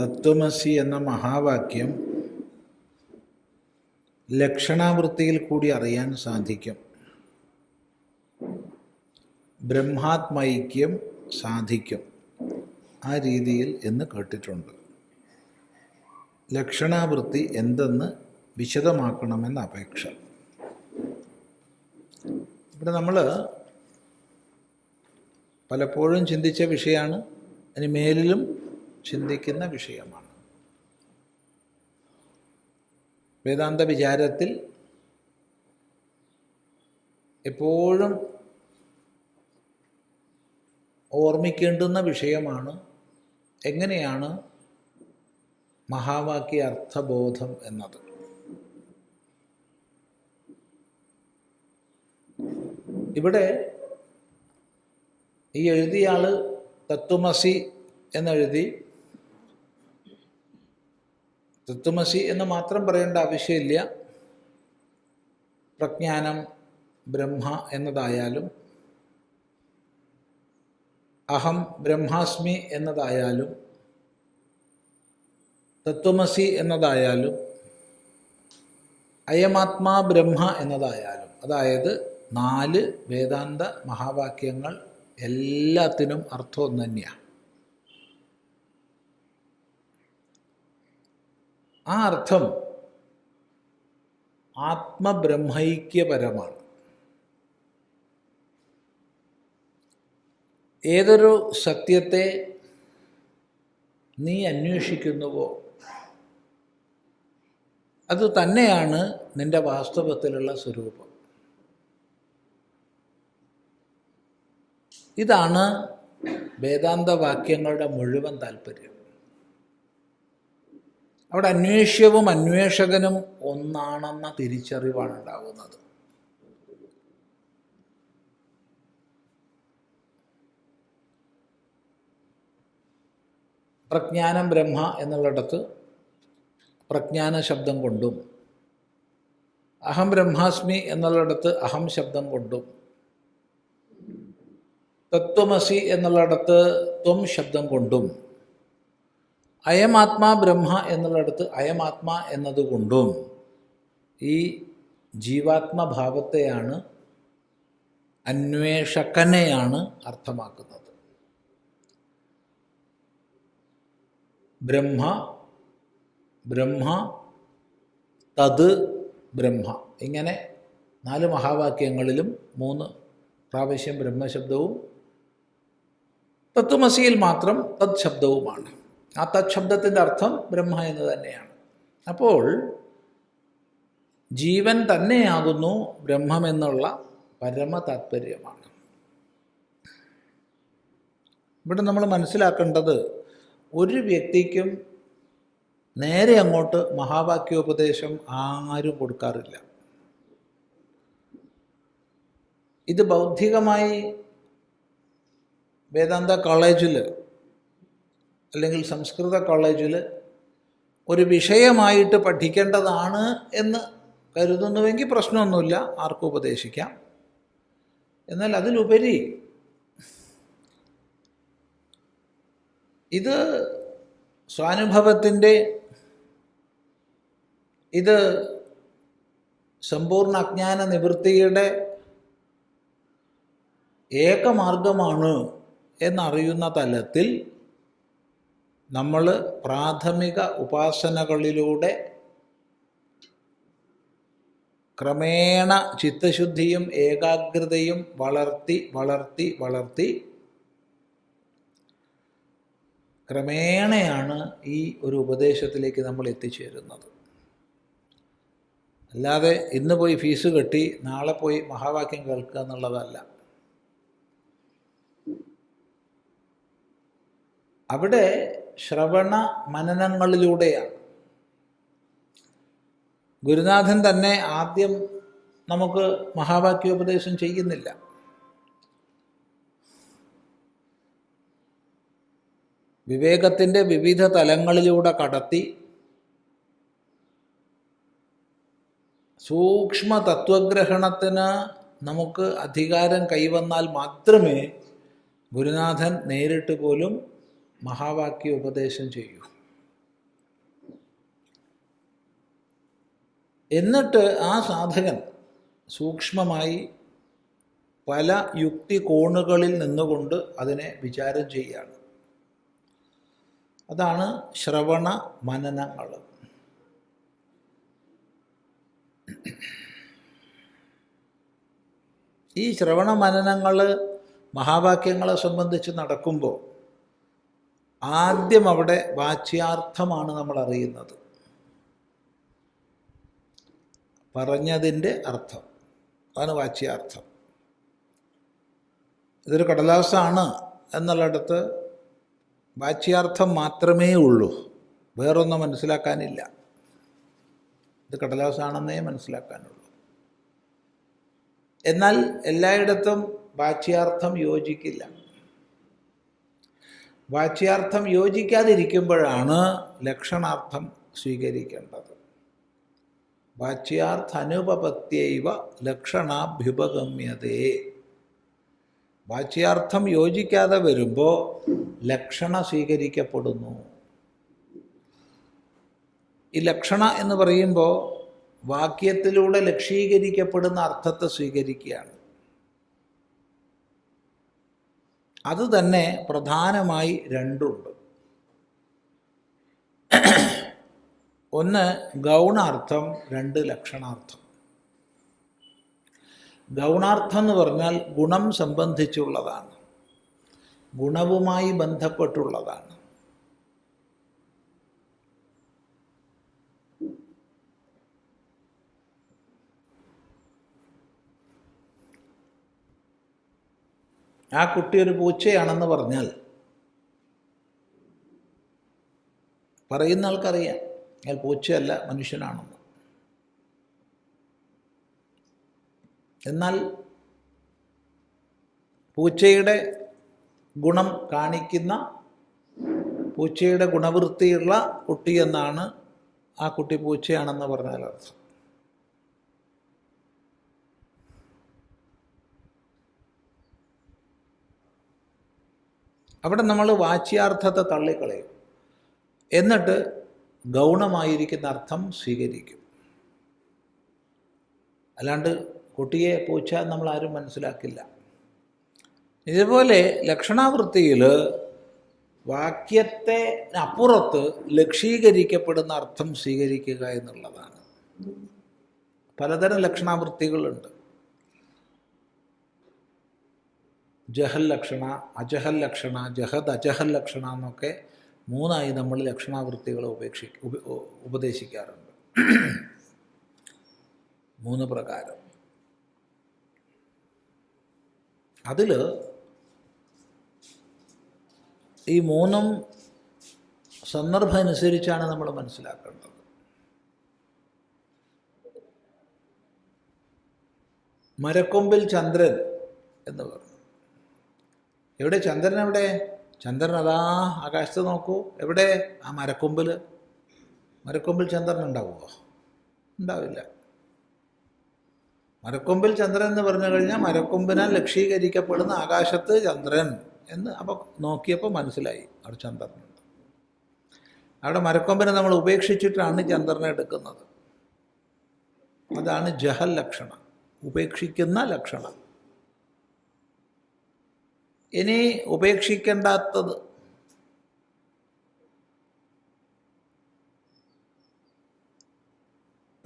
തത്വമസി എന്ന മഹാവാക്യം ലക്ഷണാവൃത്തിയിൽ കൂടി അറിയാൻ സാധിക്കും. ബ്രഹ്മാത്മൈക്യം സാധിക്കും ആ രീതിയിൽ എന്ന് കേട്ടിട്ടുണ്ട്. ലക്ഷണാവൃത്തി എന്തെന്ന് വിശദമാക്കണമെന്ന അപേക്ഷ. ഇവിടെ നമ്മൾ പലപ്പോഴും ചിന്തിച്ച വിഷയമാണ്. അതിന് മേലിലും ചിന്തിക്കുന്ന വിഷയമാണ്. വേദാന്ത വിചാരത്തിൽ എപ്പോഴും ഓർമ്മിക്കേണ്ടുന്ന വിഷയമാണ് എങ്ങനെയാണ് മഹാവാക്യ അർത്ഥബോധം എന്നത്. ഇവിടെ ഈ എഴുതിയ ആൾ തത്വമസി എന്നെഴുതി തത്വമസി എന്ന് മാത്രം പറയേണ്ട ആവശ്യമില്ല. പ്രജ്ഞാനം ബ്രഹ്മ എന്നതായാലും അഹം ബ്രഹ്മാസ്മി എന്നതായാലും തത്വമസി എന്നതായാലും അയമാത്മാ ബ്രഹ്മ എന്നതായാലും. അതായത് നാല് വേദാന്ത മഹാവാക്യങ്ങൾ എല്ലാത്തിനും അർത്ഥം തന്നെയാണ് ആ അർത്ഥം ആത്മബ്രഹ്മൈക്യപരമാണ്. ഏതൊരു സത്യത്തെ നീ അന്വേഷിക്കുന്നുവോ അത് തന്നെയാണ് നിന്റെ വാസ്തവത്തിലുള്ള സ്വരൂപം. ഇതാണ് വേദാന്ത വാക്യങ്ങളുടെ മുഴുവൻ താല്പര്യം. അവിടെ അന്വേഷ്യവും അന്വേഷകനും ഒന്നാണെന്ന തിരിച്ചറിവാണ് ഉണ്ടാകുന്നത് പ്രജ്ഞാനം ബ്രഹ്മ എന്നുള്ളിടത്ത് പ്രജ്ഞാന ശബ്ദം കൊണ്ടും അഹം ബ്രഹ്മാസ്മി എന്നുള്ളിടത്ത് അഹം ശബ്ദം കൊണ്ടും തത്വമസി എന്നുള്ളിടത്ത് ത്വം ശബ്ദം കൊണ്ടും അയമാത്മാ ബ്രഹ്മ എന്നുള്ളിടത്ത് അയമാത്മാ എന്നതുകൊണ്ടും ഈ ജീവാത്മഭാവത്തെയാണ് അന്വേഷകനെയാണ് അർത്ഥമാക്കുന്നത്. ബ്രഹ്മ ബ്രഹ്മ തത് ബ്രഹ്മ. ഇങ്ങനെ നാല് മഹാവാക്യങ്ങളിലും മൂന്ന് പ്രാവശ്യം ബ്രഹ്മശബ്ദവും തത്വമസിയിൽ മാത്രം തത് ശബ്ദവുമാണ് ആ തത് ശബ്ദത്തിന്റെ അർത്ഥം ബ്രഹ്മ എന്ന് തന്നെയാണ്. അപ്പോൾ ജീവൻ തന്നെയാകുന്നു ബ്രഹ്മമെന്നുള്ള പരമ താത്പര്യമാണ്. ഇവിടെ നമ്മൾ മനസ്സിലാക്കേണ്ടത് ഒരു വ്യക്തിക്കും നേരെ അങ്ങോട്ട് മഹാവാക്യോപദേശം ആരും കൊടുക്കാറില്ല. ഇത് ബൗദ്ധികമായി വേദാന്ത കോളേജിൽ അല്ലെങ്കിൽ സംസ്കൃത കോളേജിൽ ഒരു വിഷയമായിട്ട് പഠിക്കേണ്ടതാണ് എന്ന് കരുതുന്നുവെങ്കിൽ പ്രശ്നമൊന്നുമില്ല ആർക്കും ഉപദേശിക്കാം. എന്നാൽ അതിലുപരി ഇത് സ്വാനുഭവത്തിന്റെ ഇത് സമ്പൂർണ അജ്ഞാന നിവൃത്തിയുടെ ഏകമാർഗമാണ് എന്നറിയുന്ന തലത്തിൽ നമ്മൾ പ്രാഥമിക ഉപാസനകളിലൂടെ ക്രമേണ ചിത്തശുദ്ധിയും ഏകാഗ്രതയും വളർത്തി വളർത്തി വളർത്തി ക്രമേണയാണ് ഈ ഒരു ഉപദേശത്തിലേക്ക് നമ്മൾ എത്തിച്ചേരുന്നത്. അല്ലാതെ ഇന്ന് പോയി ഫീസ് കെട്ടി നാളെ പോയി മഹാവാക്യം കേൾക്കുക എന്നുള്ളതല്ല. അവിടെ ശ്രവണ മനനങ്ങളിലൂടെയാണ്. ഗുരുനാഥൻ തന്നെ ആദ്യം നമുക്ക് മഹാവാക്യോപദേശം ചെയ്യുന്നില്ല. വിവേകത്തിന്റെ വിവിധ തലങ്ങളിലൂടെ കടത്തി സൂക്ഷ്മ തത്വഗ്രഹണത്തിന് നമുക്ക് അധികാരം കൈവന്നാൽ മാത്രമേ ഗുരുനാഥൻ നേരിട്ട് പോലും മഹാവാക്യ ഉപദേശം ചെയ്യൂ. എന്നിട്ട് ആ സാധകൻ സൂക്ഷ്മമായി പല യുക്തി കോണുകളിൽ നിന്നുകൊണ്ട് അതിനെ വിചാരം ചെയ്യുകയാണ് അതാണ് ശ്രവണ മനനങ്ങൾ. ഈ ശ്രവണ മനനങ്ങൾ മഹാവാക്യങ്ങളെ സംബന്ധിച്ച് നടക്കുമ്പോൾ ആദ്യം അവിടെ വാച്യാർത്ഥമാണ് നമ്മൾ അറിയുന്നത് പറഞ്ഞതിന്റെ അർത്ഥം. അതാണ് വാച്യാർത്ഥം. ഇതൊരു കടലാസാണ് എന്നുള്ളിടത്ത് വാച്യാർത്ഥം മാത്രമേ ഉള്ളൂ. വേറൊന്നും മനസ്സിലാക്കാനില്ല. ഇത് കടലാസാണെന്നേ മനസ്സിലാക്കാനുള്ളൂ. എന്നാൽ എല്ലായിടത്തും വാച്യാർത്ഥം യോജിക്കില്ല. വാച്യാർത്ഥം യോജിക്കാതിരിക്കുമ്പോഴാണ് ലക്ഷണാർത്ഥം സ്വീകരിക്കേണ്ടത്. വാച്യാർത്ഥനുപപത്യൈവ ലക്ഷണാഭ്യുപഗമ്യതേ. വാച്യാർത്ഥം യോജിക്കാതെ വരുമ്പോൾ ലക്ഷണ സ്വീകരിക്കപ്പെടുന്നു. ഈ ലക്ഷണ എന്ന് പറയുമ്പോൾ വാക്യത്തിലൂടെ ലക്ഷീകരിക്കപ്പെടുന്ന അർത്ഥത്തെ സ്വീകരിക്കുകയാണ്. അത് തന്നെ പ്രധാനമായി രണ്ടുണ്ട്. ഒന്ന് ഗൗണാർത്ഥം രണ്ട് ലക്ഷണാർത്ഥം. ഗൗണാർത്ഥം എന്ന് പറഞ്ഞാൽ ഗുണം സംബന്ധിച്ചുള്ളതാണ്. ഗുണവുമായി ബന്ധപ്പെട്ടുള്ളതാണ്. ആ കുട്ടി ഒരു പൂച്ചയാണെന്ന് പറഞ്ഞാൽ പറയുന്ന ആൾക്കറിയാം. അയാൾ പൂച്ചയല്ല മനുഷ്യനാണെന്ന്. എന്നാൽ പൂച്ചയുടെ ഗുണം കാണിക്കുന്ന പൂച്ചയുടെ ഗുണവൃത്തിയുള്ള കുട്ടി എന്നാണ് ആ കുട്ടി പൂച്ചയാണെന്ന് പറഞ്ഞാൽ അർത്ഥം. അവിടെ നമ്മൾ വാച്യാർത്ഥത്തെ തള്ളിക്കളയും. എന്നിട്ട് ഗൗണമായിരിക്കുന്ന അർത്ഥം സ്വീകരിക്കും. അല്ലാണ്ട് കുട്ടിയെ പൂച്ച നമ്മൾ ആരും മനസ്സിലാക്കില്ല. ഇതുപോലെ ലക്ഷണാവൃത്തിയിൽ വാക്യത്തെ അപ്പുറത്ത് ലക്ഷീകരിക്കപ്പെടുന്ന അർത്ഥം സ്വീകരിക്കുക എന്നുള്ളതാണ്. പലതരം ലക്ഷണാവൃത്തികളുണ്ട്. ജഹൽ ലക്ഷണ അജഹൽ ലക്ഷണ ജഹദ് അജഹൽ ലക്ഷണ എന്നൊക്കെ മൂന്നായി നമ്മൾ ലക്ഷണാവൃത്തികളെ ഉപേക്ഷി ഉപ- ഉപദേശിക്കാറുണ്ട്. മൂന്ന് പ്രകാരം. അതിൽ ഈ മൂന്നും സന്ദർഭം അനുസരിച്ചാണ് നമ്മൾ മനസ്സിലാക്കേണ്ടത്. മരക്കൊമ്പിൽ ചന്ദ്രൻ എന്ന് പറഞ്ഞു എവിടെ? ചന്ദ്രൻ എവിടെ? ചന്ദ്രൻ അതാ ആകാശത്ത് നോക്കൂ. എവിടെ? ആ മരക്കൊമ്പിൽ മരക്കൊമ്പിൽ ചന്ദ്രൻ ഉണ്ടാവുമോ ഉണ്ടാവില്ല. മരക്കൊമ്പിൽ ചന്ദ്രൻ എന്ന് പറഞ്ഞു കഴിഞ്ഞാൽ മരക്കൊമ്പിനാൽ ലക്ഷീകരിക്കപ്പെടുന്ന ആകാശത്ത് ചന്ദ്രൻ എന്ന് അപ്പോൾ നോക്കിയപ്പോൾ മനസ്സിലായി. അവിടെ ചന്ദ്രനുണ്ട്. അവിടെ മരക്കൊമ്പിനെ നമ്മൾ ഉപേക്ഷിച്ചിട്ടാണ് ചന്ദ്രനെ എടുക്കുന്നത്. അതാണ് ജഹൽ ലക്ഷണം. ഉപേക്ഷിക്കുന്ന ലക്ഷണം. ഇനി ഉപേക്ഷിക്കേണ്ടാത്തത്.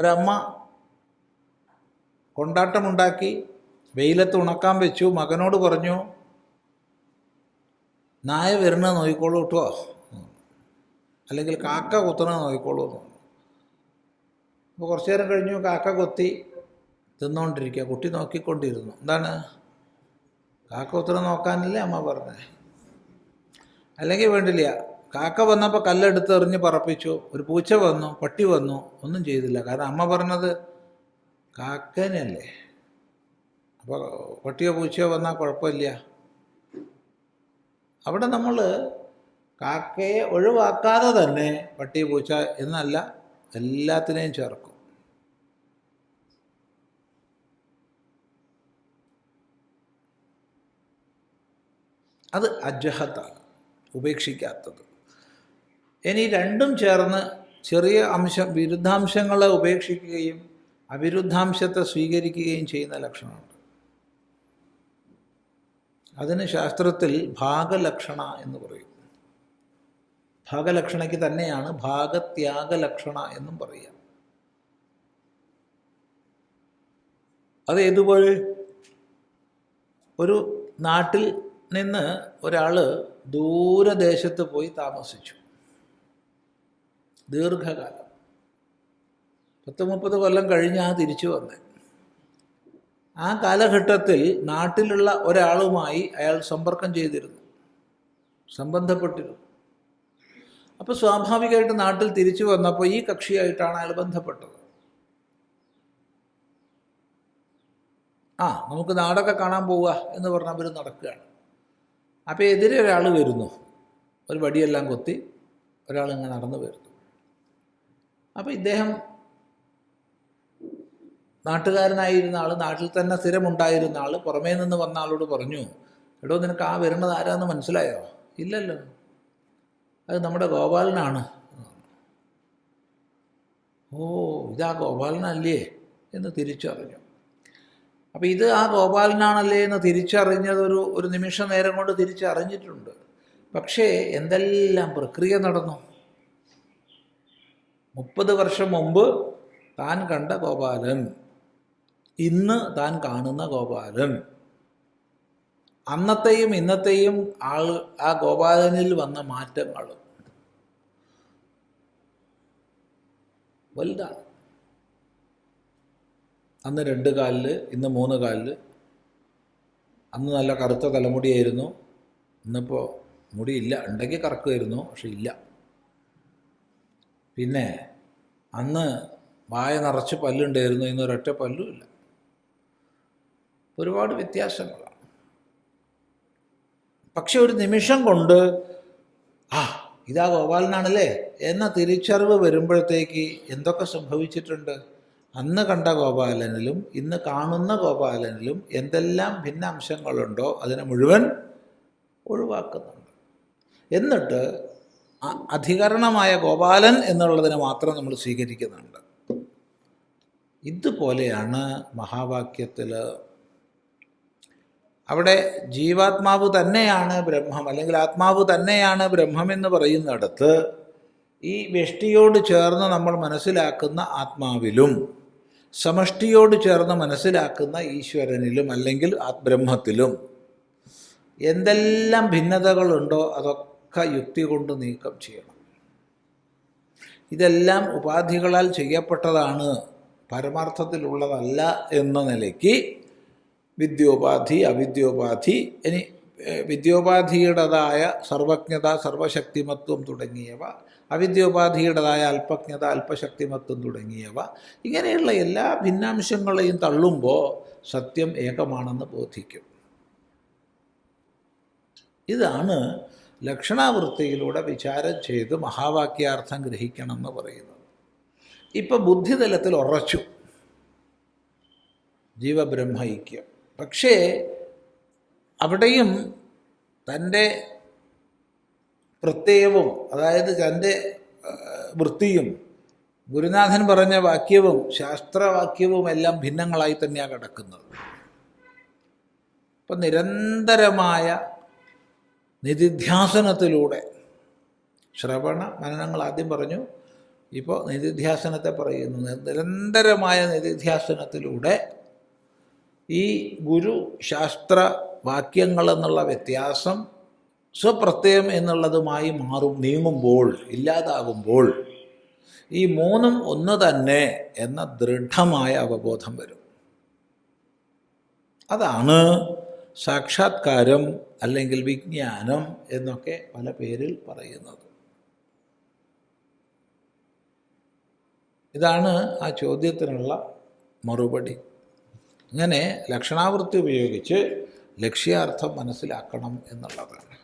ഒരമ്മ കൊണ്ടാട്ടമുണ്ടാക്കി വെയിലത്ത് ഉണക്കാൻ വെച്ചു മകനോട് പറഞ്ഞു നായ വരുന്ന നോയിക്കോളൂ കേട്ടോ. അല്ലെങ്കിൽ കാക്ക കുത്തണ നോയിക്കോളൂ അപ്പോൾ കുറച്ചു നേരം കഴിഞ്ഞു കാക്ക കൊത്തി തിന്നുകൊണ്ടിരിക്കുക കുട്ടി നോക്കിക്കൊണ്ടിരുന്നു. എന്താണ്? കാക്ക ഉത്തരം നോക്കാനല്ലേ അമ്മ പറഞ്ഞത് അല്ലെങ്കിൽ വേണ്ടില്ല. കാക്ക വന്നപ്പോൾ കല്ലെടുത്ത് എറിഞ്ഞ് പറപ്പിച്ചു. ഒരു പൂച്ച വന്നു പട്ടി വന്നു ഒന്നും ചെയ്തില്ല. കാരണം അമ്മ പറഞ്ഞത് കാക്കനല്ലേ. അപ്പോൾ പട്ടിയോ പൂച്ചയോ വന്നാൽ കുഴപ്പമില്ല. അവിടെ നമ്മൾ കാക്കയെ ഒഴിവാക്കാതെ തന്നെ പട്ടി പൂച്ച എന്നല്ല എല്ലാത്തിനെയും ചേർക്കും. അത് അജഹത്താണ് ഉപേക്ഷിക്കാത്തത്. ഇനി രണ്ടും ചേർന്ന് ചെറിയ അംശം വിരുദ്ധാംശങ്ങളെ ഉപേക്ഷിക്കുകയും അവിരുദ്ധാംശത്തെ സ്വീകരിക്കുകയും ചെയ്യുന്ന ലക്ഷണമുണ്ട്. അതിന് ശാസ്ത്രത്തിൽ ഭാഗലക്ഷണ എന്ന് പറയും. ഭാഗലക്ഷണയ്ക്ക് തന്നെയാണ് ഭാഗത്യാഗലക്ഷണ എന്നും പറയുക. അത് ഏതുപോലെ? ഒരു നാട്ടിൽ നിന്ന് ഒരാൾ ദൂരദേശത്ത് പോയി താമസിച്ചു. ദീർഘകാലം. പത്ത് മുപ്പത് കൊല്ലം കഴിഞ്ഞ് ആ തിരിച്ചു വന്നത് ആ കാലഘട്ടത്തിൽ നാട്ടിലുള്ള ഒരാളുമായി അയാൾ സമ്പർക്കം ചെയ്തിരുന്നു. സംബന്ധപ്പെട്ടിരുന്നു. അപ്പോൾ സ്വാഭാവികമായിട്ട് നാട്ടിൽ തിരിച്ചു വന്നപ്പോൾ ഈ കക്ഷിയായിട്ടാണ് അയാൾ ബന്ധപ്പെട്ടത്. ആ നമുക്ക് നാടൊക്കെ കാണാൻ പോവുക എന്ന് പറഞ്ഞ് അവർ നടക്കുകയാണ്. അപ്പോൾ എതിരെ ഒരാൾ വരുന്നു. ഒരു വടിയെല്ലാം കൊത്തി ഒരാൾ ഇങ്ങനെ നടന്നു വരുന്നു. അപ്പോൾ ഇദ്ദേഹം നാട്ടുകാരനായിരുന്ന ആൾ നാട്ടിൽ തന്നെ സ്ഥിരമുണ്ടായിരുന്ന ആൾ പുറമേ നിന്ന് വന്ന ആളോട് പറഞ്ഞു എടോ നിനക്ക് ആ വരുന്നത് ആരാന്ന് മനസ്സിലായോ? ഇല്ലല്ലോ. അത് നമ്മുടെ ഗോപാലനാണ്. ഓ ഇതാ ഗോപാലനല്ലേ? എന്ന് തിരിച്ചറിഞ്ഞു. അപ്പം ഇത് ആ ഗോപാലനാണല്ലേ എന്ന് തിരിച്ചറിഞ്ഞതൊരു ഒരു നിമിഷ നേരം കൊണ്ട് തിരിച്ചറിഞ്ഞിട്ടുണ്ട്. പക്ഷേ എന്തെല്ലാം പ്രക്രിയ നടന്നു? മുപ്പത് വർഷം മുമ്പ് താൻ കണ്ട ഗോപാലൻ ഇന്ന് താൻ കാണുന്ന ഗോപാലൻ. അന്നത്തെയും ഇന്നത്തെയും ആൾ ആ ഗോപാലനിൽ വന്ന മാറ്റങ്ങൾ വലുതാണ്. അന്ന് രണ്ട് കാലിൽ ഇന്ന് മൂന്ന് കാലിൽ അന്ന് നല്ല കറുത്ത തലമുടിയായിരുന്നു. ഇന്നിപ്പോൾ മുടിയില്ല ഉണ്ടെങ്കിൽ കറക്കുമായിരുന്നു പക്ഷെ ഇല്ല. പിന്നെ അന്ന് വായ നിറച്ച് പല്ലുണ്ടായിരുന്നു. ഇന്ന് ഒരൊറ്റ പല്ലും ഇല്ല. ഒരുപാട് വ്യത്യാസങ്ങളാണ്. പക്ഷെ ഒരു നിമിഷം കൊണ്ട് ആ ഇതാ ഗോപാലനാണല്ലേ? എന്ന തിരിച്ചറിവ് വരുമ്പോഴത്തേക്ക് എന്തൊക്കെ സംഭവിച്ചിട്ടുണ്ട്? അന്ന് കണ്ട ഗോപാലനിലും ഇന്ന് കാണുന്ന ഗോപാലനിലും എന്തെല്ലാം ഭിന്നാംശങ്ങളുണ്ടോ അതിനെ മുഴുവൻ ഒഴിവാക്കുന്നുണ്ട്. എന്നിട്ട് അധികരണമായ ഗോപാലൻ എന്നുള്ളതിനെ മാത്രം നമ്മൾ സ്വീകരിക്കുന്നുണ്ട്. ഇതുപോലെയാണ് മഹാവാക്യത്തിൽ അവിടെ ജീവാത്മാവ് തന്നെയാണ് ബ്രഹ്മം അല്ലെങ്കിൽ ആത്മാവ് തന്നെയാണ് ബ്രഹ്മമെന്ന് പറയുന്നിടത്ത് ഈ വ്യഷ്ടിയോട് ചേർന്ന് നമ്മൾ മനസ്സിലാക്കുന്ന ആത്മാവിലും സമഷ്ടിയോട് ചേർന്ന് മനസ്സിലാക്കുന്ന ഈശ്വരനിലും അല്ലെങ്കിൽ ബ്രഹ്മത്തിലും എന്തെല്ലാം ഭിന്നതകളുണ്ടോ അതൊക്കെ യുക്തി കൊണ്ട് നീക്കം ചെയ്യണം. ഇതെല്ലാം ഉപാധികളാൽ ചെയ്യപ്പെട്ടതാണ് പരമാർത്ഥത്തിലുള്ളതല്ല എന്ന നിലയ്ക്ക് വിദ്യോപാധി അവിദ്യോപാധി ഇനി വിദ്യോപാധിയുടേതായ സർവജ്ഞത സർവശക്തിമത്വം തുടങ്ങിയവ അവിദ്യോപാധിയുടേതായ അല്പജ്ഞത അല്പശക്തിമത്വം തുടങ്ങിയവ. ഇങ്ങനെയുള്ള എല്ലാ ഭിന്നാംശങ്ങളെയും തള്ളുമ്പോൾ സത്യം ഏകമാണെന്ന് ബോധിക്കും. ഇതാണ് ലക്ഷണാവൃത്തിയിലൂടെ വിചാരം ചെയ്ത് മഹാവാക്യാർത്ഥം ഗ്രഹിക്കണം എന്ന് പറയുന്നത്. ഇപ്പോൾ ബുദ്ധിതലത്തിൽ ഉറച്ചു. ജീവബ്രഹ്മൈക്യം പക്ഷേ അവിടെയും തന്റെ പ്രത്യയവും അതായത് തന്റെ വൃത്തിയും ഗുരുനാഥൻ പറഞ്ഞ വാക്യവും ശാസ്ത്രവാക്യവും എല്ലാം ഭിന്നങ്ങളായി തന്നെയാണ് കിടക്കുന്നത്. അപ്പം നിരന്തരമായ നിധിധ്യാസനത്തിലൂടെ ശ്രവണ മനനങ്ങൾ ആദ്യം പറഞ്ഞു ഇപ്പോൾ നിധിധ്യാസനത്തെ പറയുന്നു. നിരന്തരമായ നിധിധ്യാസനത്തിലൂടെ ഈ ഗുരു ശാസ്ത്ര വാക്യങ്ങൾ എന്നുള്ള വ്യത്യാസം സ്വപ്രത്യയം എന്നുള്ളതുമായി മാറും നീങ്ങുമ്പോൾ ഇല്ലാതാകുമ്പോൾ ഈ മൂന്നും ഒന്ന് തന്നെ എന്ന ദൃഢമായ അവബോധം വരും. അതാണ് സാക്ഷാത്കാരം അല്ലെങ്കിൽ വിജ്ഞാനം എന്നൊക്കെ പല പേരിൽ പറയുന്നത്. ഇതാണ് ആ ചോദ്യത്തിനുള്ള മറുപടി. അങ്ങനെ ലക്ഷണാവൃത്തി ഉപയോഗിച്ച് ലക്ഷ്യാർത്ഥം മനസ്സിലാക്കണം എന്നുള്ളതാണ്.